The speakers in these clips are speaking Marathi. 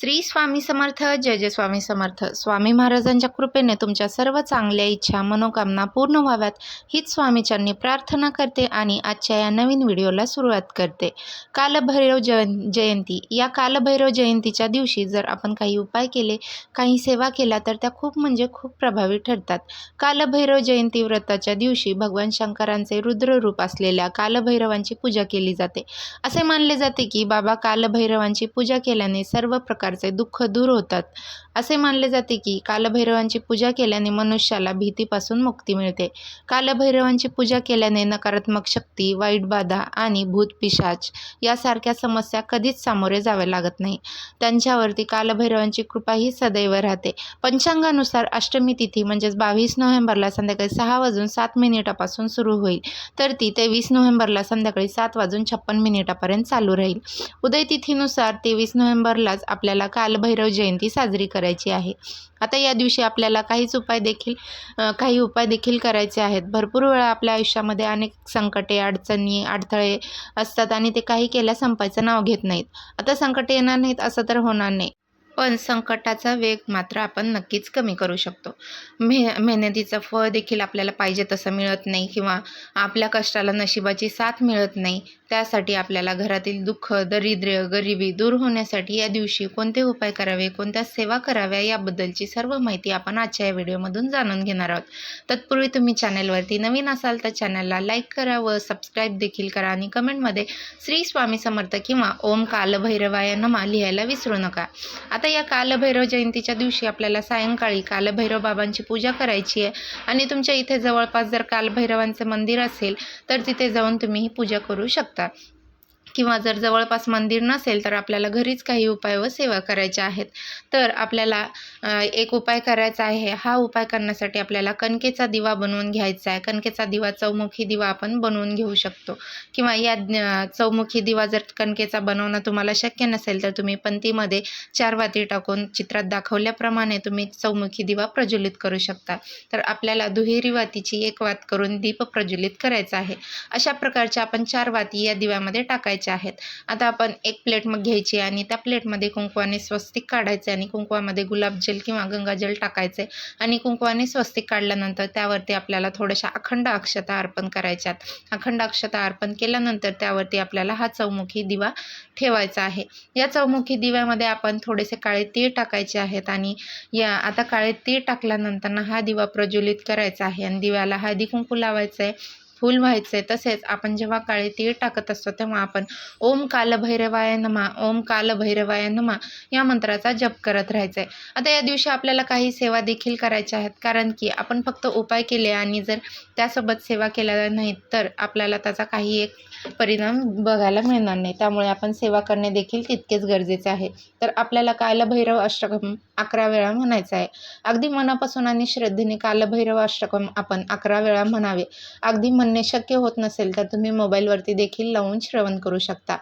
श्री स्वामी समर्थ जय जय स्वामी समर्थ. स्वामी महाराजांच्या कृपेने तुमच्या सर्व चांगल्या इच्छा मनोकामना पूर्ण व्हाव्यात. हीच स्वामीचरणी प्रार्थना करते आणि आजच्या या नवीन व्हिडिओला सुरुवात करते. कालभैरव जयं जयंती. या कालभैरव जयंतीच्या दिवशी जर आपण काही उपाय केले काही सेवा केल्या तर त्या खूप म्हणजे खूप प्रभावी ठरतात. कालभैरव जयंती व्रताच्या दिवशी भगवान शंकरांचे रुद्ररूप असलेल्या कालभैरवांची पूजा केली जाते. असे मानले जाते की बाबा कालभैरवांची पूजा केल्याने सर्व प्रकार प्रकारचे दुःख दूर होतात. असे मानले जाते की कालभैरवांची पूजा केल्याने मनुष्याला भीतीपासून मुक्ती मिळते. कालभैरवांची पूजा केल्याने नकारात्मक शक्ती वाईट बाधा आणि भूतपिशाच यासारख्या समस्या कधीच सामोरे जावे लागत नाही. त्यांच्यावरती कालभैरवांची कृपा ही सदैव राहते. पंचांगानुसार अष्टमी तिथी म्हणजेच बावीस नोव्हेंबरला संध्याकाळी सहा वाजून सात मिनिटापासून सुरू होईल. तर ती तेवीस नोव्हेंबरला संध्याकाळी सात वाजून छप्पन मिनिटापर्यंत चालू राहील. उदय तिथीनुसार तेवीस नोव्हेंबरलाच आपल्याला कालभैरव जयंती साजरी करायची आहे. आता या दिवशी आपल्याला काहीच उपाय देखील काही उपाय देखील करायचे आहेत. भरपूर वेळा आपल्या आयुष्यामध्ये अनेक संकटे अडचणी अडथळे असतात आणि ते काही केल्या संपायचं नाव घेत नाहीत. आता संकटे येणार नाहीत असं तर होणार नाही. पण संकटाचा वेग मात्र आपण नक्कीच कमी करू शकतो. मे मेहनतीचं फळ देखील आपल्याला पाहिजे तसं मिळत नाही किंवा आपल्या कष्टाला नशिबाची साथ मिळत नाही. त्यासाठी आपल्याला घरातील दुःख दरिद्र्य गरिबी दूर होण्यासाठी या दिवशी कोणते उपाय करावे कोणत्या सेवा कराव्या याबद्दलची सर्व माहिती आपण आजच्या या व्हिडिओमधून जाणून घेणार आहोत. तत्पूर्वी तुम्ही चॅनलवरती नवीन असाल तर चॅनलला लाईक करा व सबस्क्राईब देखील करा आणि कमेंटमध्ये श्री स्वामी समर्थ किंवा ओम कालभैरवाय नमा लिहायला विसरू नका. आता या कालभैरव जयंतीच्या दिवशी आपल्याला सायंकाळी कालभैरव बाबांची पूजा करायची आहे आणि तुमच्या इथे जवळपास जर कालभैरवांचं मंदिर असेल तर तिथे जाऊन तुम्ही ही पूजा करू शकता. проекта किंवा जर जवळपास मंदिर नसेल तर आपल्याला घरीच काही उपाय व सेवा करायच्या आहेत. तर आपल्याला एक उपाय करायचा आहे. हा उपाय करण्यासाठी आपल्याला कणकेचा दिवा बनवून घ्यायचा आहे. कणकेचा दिवा चौमुखी दिवा आपण बनवून घेऊ शकतो. किंवा या चौमुखी दिवा जर कणकेचा बनवणं तुम्हाला शक्य नसेल तर तुम्ही पंतीमध्ये चार वाती टाकून चित्रात दाखवल्याप्रमाणे तुम्ही चौमुखी दिवा प्रज्वलित करू शकता. तर आपल्याला दुहेरी वातीची एक वात करून दीप प्रज्वलित करायचा आहे. अशा प्रकारच्या आपण चार वाती या दिव्यामध्ये टाकायच्या आहेत. आता आपण एक प्लेट मग घ्यायची आणि त्या प्लेटमध्ये कुंकवाने स्वस्तिक काढायचे आणि कुंकवामध्ये गुलाबजल किंवा गंगाजल टाकायचे आणि कुंकवाने स्वस्तिक काढल्यानंतर त्यावरती आपल्याला थोड्याशा अखंड अक्षता अर्पण करायच्यात अखंड अक्षता अर्पण केल्यानंतर त्यावरती आपल्याला हा चौमुखी दिवा ठेवायचा आहे. या चौमुखी दिव्यामध्ये आपण थोडेसे काळे तीळ टाकायचे आहेत आणि या आता काळे तीळ टाकल्यानंतर ना हा दिवा प्रज्वलित करायचा आहे आणि दिव्याला हळदी कुंकू लावायचं आहे फूल व्हायचं आहे तसेच आपण जेव्हा काळे तीळ टाकत असतो तेव्हा आपण ओम कालभैरवाय नमा ओम कालभैरवाय नमा या मंत्राचा जप करत राहायचं. आहे आता या दिवशी आपल्याला काही सेवा देखील करायच्या आहेत कारण की आपण फक्त उपाय केले आणि जर त्यासोबत सेवा केल्या नाही तर आपल्याला त्याचा काही एक परिणाम बघायला मिळणार नाही. त्यामुळे आपण सेवा करणे देखील तितकेच गरजेचे आहे. तर आपल्याला कालभैरव अष्टकम अकरा वेळा म्हणायचं आहे. अगदी मनापासून आणि श्रद्धेने कालभैरव अष्टकम आपण अकरा वेळा म्हणावे. अगदी म्हणणे शक्य होत नसेल तर तुम्ही मोबाईलवरती देखील लावून श्रवण करू शकता.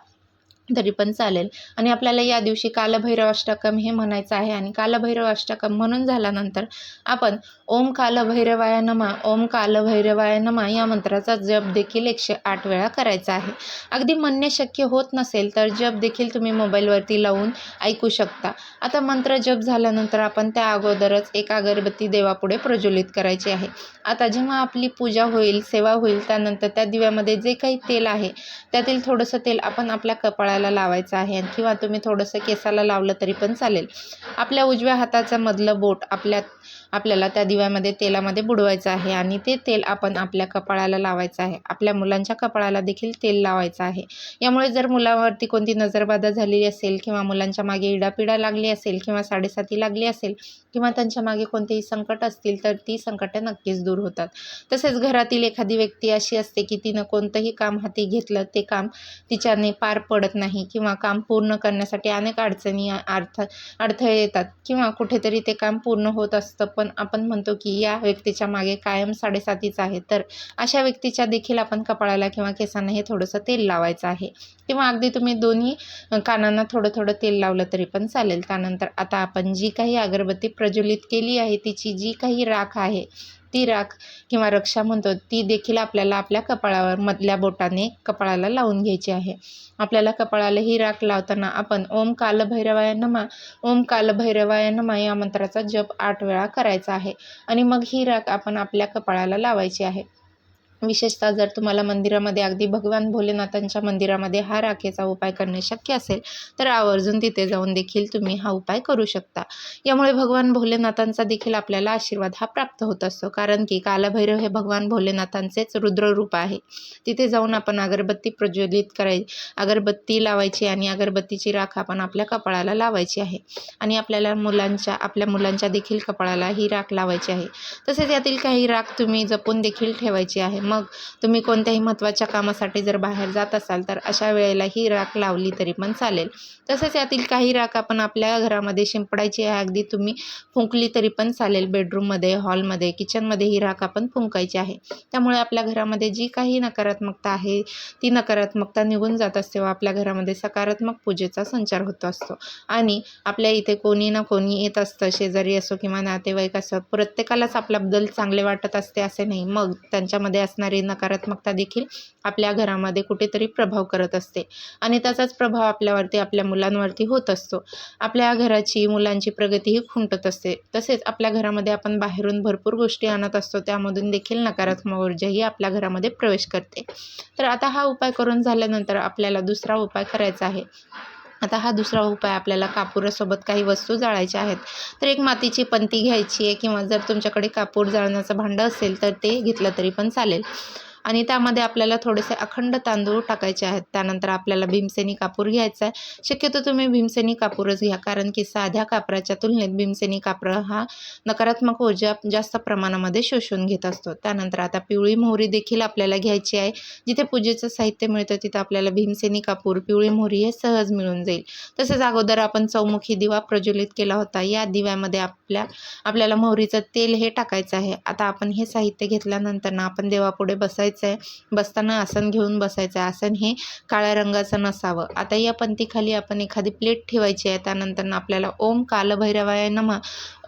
तरी पण चालेल. आणि आपल्याला या दिवशी कालभैरव अष्टकम हे म्हणायचं आहे. आणि कालभैरव अष्टकम म्हणून झाल्यानंतर आपण ओम कालभैरवाय नमा ओम कालभैरवाय नमा या मंत्राचा जप देखील एकशे आठ वेळा करायचा आहे. अगदी म्हणणे शक्य होत नसेल तर जप देखील तुम्ही मोबाईलवरती लावून ऐकू शकता. आता मंत्र जप झाल्यानंतर आपण त्या अगोदरच एक अगरबत्ती देवापुढे प्रज्वलित करायची आहे. आता जेव्हा आपली पूजा होईल सेवा होईल त्यानंतर त्या दिव्यामध्ये जे काही तेल आहे त्यातील थोडंसं तेल आपण आपल्या कपाळाला लावायचं आहे किंवा तुम्ही थोडंसं केसाला लावलं तरी पण चालेल. आपल्या उजव्या हाताचं मधलं बोट आपल्या आपल्याला त्या दिव्यामध्ये तेलामध्ये बुडवायचं आहे आणि ते तेल आपण आपल्या कपाळाला लावायचं आहे. आपल्या मुलांच्या कपाळाला देखील तेल लावायचं आहे. यामुळे जर मुलावरती कोणती नजरबाधा झालेली असेल किंवा मुलांच्या मागे इडापिडा लागली असेल किंवा साडेसाती लागली असेल किंवा त्यांच्या मागे कोणतेही संकट असतील तर ती संकटं नक्कीच दूर होतात. तसेच घरातील एखादी व्यक्ती अशी असते की तिनं कोणतंही काम हाती घेतलं ते काम तिच्याने पार पडत नाही किंवा काम पूर्ण करण्यासाठी अनेक अडचणी अर्थ अडथळे येतात किंवा कुठेतरी ते काम पूर्ण होत असतं पण आपण म्हणतो की या व्यक्तीच्या मागे कायम साडेसातीच आहे. तर अशा व्यक्तीच्या देखील आपण कपाळाला किंवा केसांना हे थोडंसं तेल लावायचं आहे. किंवा अगदी तुम्ही दोन्ही कानांना थोडं थोडं तेल लावलं तरी पण चालेल. त्यानंतर आता आपण जी काही अगरबत्ती प्रज्वलित केली आहे तिची जी काही राख आहे ती राख किंवा रक्षा म्हणतो ती देखील आपल्याला आपल्या कपाळावर मधल्या बोटाने कपाळाला लावून घ्यायची आहे. आपल्याला कपाळाला ही राख लावताना आपण ओम कालभैरवाय नमा ओम कालभैरवाय नमा या मंत्राचा जप आठ वेळा करायचा आहे. आणि मग ही राख आपण आपल्या कपाळाला लावायची आहे. विशेषतः जर तुम्हाला मंदिरामध्ये अगदी भगवान भोलेनाथांच्या मंदिरामध्ये हा राखेचा उपाय करणे शक्य असेल तर आवर्जून तिथे जाऊन देखील तुम्ही हा उपाय करू शकता. यामुळे भगवान भोलेनाथांचा देखील आपल्याला आशीर्वाद हा प्राप्त होत असतो. कारण की कालभैरव हे भगवान भोलेनाथांचेच रुद्ररूप आहे. तिथे जाऊन आपण अगरबत्ती प्रज्वलित कराय अगरबत्ती लावायची आणि अगरबत्तीची राख आपण आपल्या कपाळाला लावायची आहे. आणि आपल्याला मुलांच्या आपल्या मुलांच्या देखील कपाळाला ही राख लावायची आहे. तसेच यातील काही राख तुम्ही जपून देखील ठेवायची आहे. मग तुम्ही कोणत्याही महत्त्वाच्या कामासाठी जर बाहेर जात असाल तर अशा वेळेला ही राख लावली तरी पण चालेल. तसेच यातील काही राख आपण आपल्या घरामध्ये शिंपडायची आहे अगदी तुम्ही फुंकली तरी पण चालेल. बेडरूममध्ये हॉलमध्ये किचनमध्ये ही राख आपण फुंकायची आहे. त्यामुळे आपल्या घरामध्ये जी काही नकारात्मकता आहे ती नकारात्मकता निघून जात असते व आपल्या घरामध्ये सकारात्मक पूजेचा संचार होत असतो. आणि आपल्या इथे कोणी ना कोणी येत असतं शेजारी असो किंवा नातेवाईक असो प्रत्येकालाच आपल्याबद्दल चांगले वाटत असते असे नाही. मग त्यांच्यामध्ये असणार नकारात्मकता देखील आपल्या घरामध्ये कुठेतरी प्रभाव करत असते. आणि त्याचाच प्रभाव आपल्यावरती आपल्या मुलांवरती होत असतो. आपल्या घराची मुलांची प्रगतीही खुंटत असते. तसेच आपल्या घरामध्ये आपण बाहेरून भरपूर गोष्टी आणत असतो त्यामधून देखील नकारात्मक ऊर्जा ही आपल्या घरामध्ये प्रवेश करते. तर आता हा उपाय करून झाल्यानंतर आपल्याला दुसरा उपाय करायचा आहे. आता हा दुसरा उपाय आपल्याला कापुरासोबत काही वस्तू जाळायच्या आहेत तर एक मातीची पंती घ्यायची आहे किंवा जर तुमच्याकडे कापूर जाळण्याचं भांडं असेल तर ते घेतलं तरी पण चालेल. आणि त्यामध्ये आपल्याला थोडेसे अखंड तांदूळ टाकायचे आहेत. त्यानंतर आपल्याला भीमसेनी कापूर घ्यायचा आहे. शक्यतो तुम्ही भीमसेनी कापूरच घ्या कारण की साध्या कापराच्या तुलनेत भीमसेनी कापूर हा नकारात्मक ऊर्जा जास्त प्रमाणामध्ये शोषून घेत असतो. त्यानंतर आता पिवळी मोहरी देखील आपल्याला घ्यायची आहे. जिथे पूजेचं साहित्य मिळतं तिथं आपल्याला भीमसेनी कापूर पिवळी मोहरी हे सहज मिळून जाईल. तसेच अगोदर आपण चौमुखी दिवा प्रज्वलित केला होता. या दिव्यामध्ये आपल्या आपल्याला मोहरीचं तेल हे टाकायचं आहे. आता आपण हे साहित्य घेतल्यानंतर ना आपण देवापुढे बसायचं आहे बसताना आसन घेऊन बसायचं आहे आसन हे काळ्या रंगाचं नसावं. आता या पंथीखाली आपण एखादी प्लेट ठेवायची आहे. त्यानंतर आपल्याला ओम कालभैरवाय नमा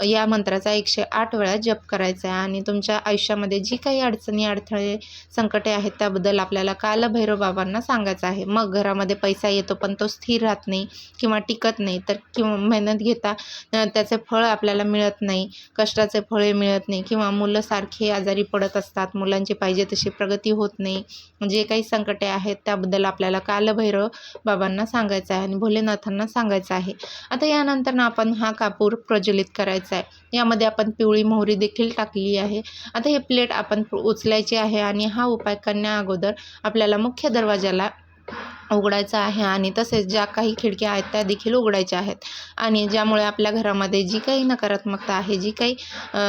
या मंत्राचा एकशे आठ वेळा जप करायचा आहे. आणि तुमच्या आयुष्यामध्ये जी काही अडचणी अडथळे संकटे आहेत त्याबद्दल आपल्याला कालभैरव बाबांना सांगायचं आहे. मग घरामध्ये पैसा येतो पण तो स्थिर राहत नाही किंवा टिकत नाही. तर किंवा मेहनत घेता त्याचे फळ आपल्याला मिळत नाही. कष्टाचे फळे मिळत नाही. किंवा मुलं सारखे आजारी पडत असतात. मुलांची पाहिजे तशी प्रगती होत नाही. जे काही संकटे आहेत त्याबद्दल आपल्याला कालभैरव बाबांना सांगायचं आहे आणि भोलेनाथांना सांगायचं आहे. आता यानंतर ना आपण हा कापूर प्रज्वलित करायचा आहे. यामध्ये आपण पिवळी मोहरी देखील टाकली आहे. आता हे प्लेट आपण उचलायची आहे आणि हा उपाय करण्या अगोदर आपल्याला मुख्य दरवाजाला उघडायचा आहे आणि तसेच ज्या काही खिडक्या आहेत त्या देखील उघडायच्या आहेत. आणि ज्यामुळे आपल्या घरामध्ये जी काही नकारात्मकता आहे जी काही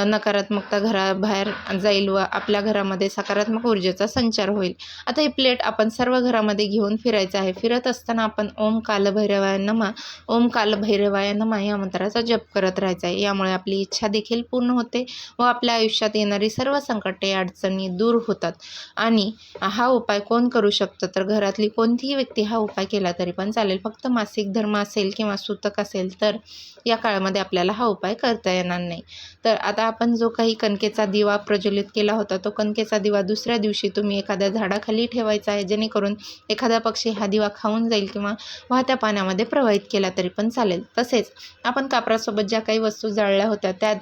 नकारात्मकता घराबाहेर जाईल व आपल्या घरामध्ये सकारात्मक ऊर्जेचा संचार होईल. आता ही प्लेट आपण सर्व घरामध्ये घेऊन फिरायचं आहे. फिरत असताना आपण ओम कालभैरवाय नमा ओम कालभैरवाय नमा या मंत्राचा जप करत राहायचा आहे. यामुळे आपली इच्छा देखील पूर्ण होते व आपल्या आयुष्यात येणारी सर्व संकटे अडचणी दूर होतात. आणि हा उपाय कोण करू शकतं? तर घरातली कोणतीही व्यक्ती हा उपाय केला तरी पण चालेल. फक्त मासिक धर्म असेल किंवा सूतक असेल तर या काळामध्ये आपल्याला हा उपाय करता येणार नाही. तर आता आपण जो काही कणकेचा दिवा प्रज्वलित केला होता तो कणकेचा दिवा दुसऱ्या दिवशी तुम्ही एखाद्या झाडाखाली ठेवायचा आहे जेणेकरून एखादा पक्षी हा दिवा खाऊन जाईल किंवा वाहत्या पाण्यामध्ये प्रवाहित केला तरी पण चालेल. तसेच आपण कापरासोबत ज्या काही वस्तू जाळल्या होत्या त्या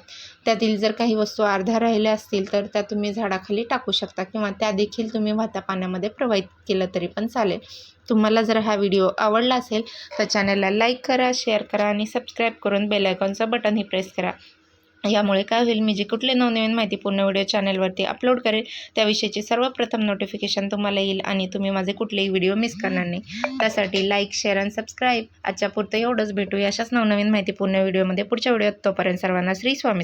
त्यातील जर काही वस्तू अर्ध्या राहिल्या असतील तर त्या तुम्ही झाडाखाली टाकू शकता किंवा त्या देखील तुम्ही वाहत्या पाण्यामध्ये प्रवाहित केलं तरी पण चालेल. तुम्हाला जर हा व्हिडिओ आवडला असेल तर चॅनलला लाईक करा शेअर करा आणि सबस्क्राईब करून बेलायकॉनचं बटनही प्रेस करा. यामुळे काय होईल मी जे कुठले नवनवीन माहितीपूर्ण व्हिडिओ चॅनलवरती अपलोड करेल त्याविषयीची सर्वप्रथम नोटिफिकेशन तुम्हाला येईल आणि तुम्ही माझे कुठलेही व्हिडिओ मिस करणार नाही. त्यासाठी लाईक शेअर आणि सबस्क्राईब आजच्या पुरतं एवढंच भेटूया अशाच नवनवीन माहितीपूर्ण व्हिडिओमध्ये. पुढच्या व्हिडिओत तोपर्यंत सर्वांना श्री स्वामी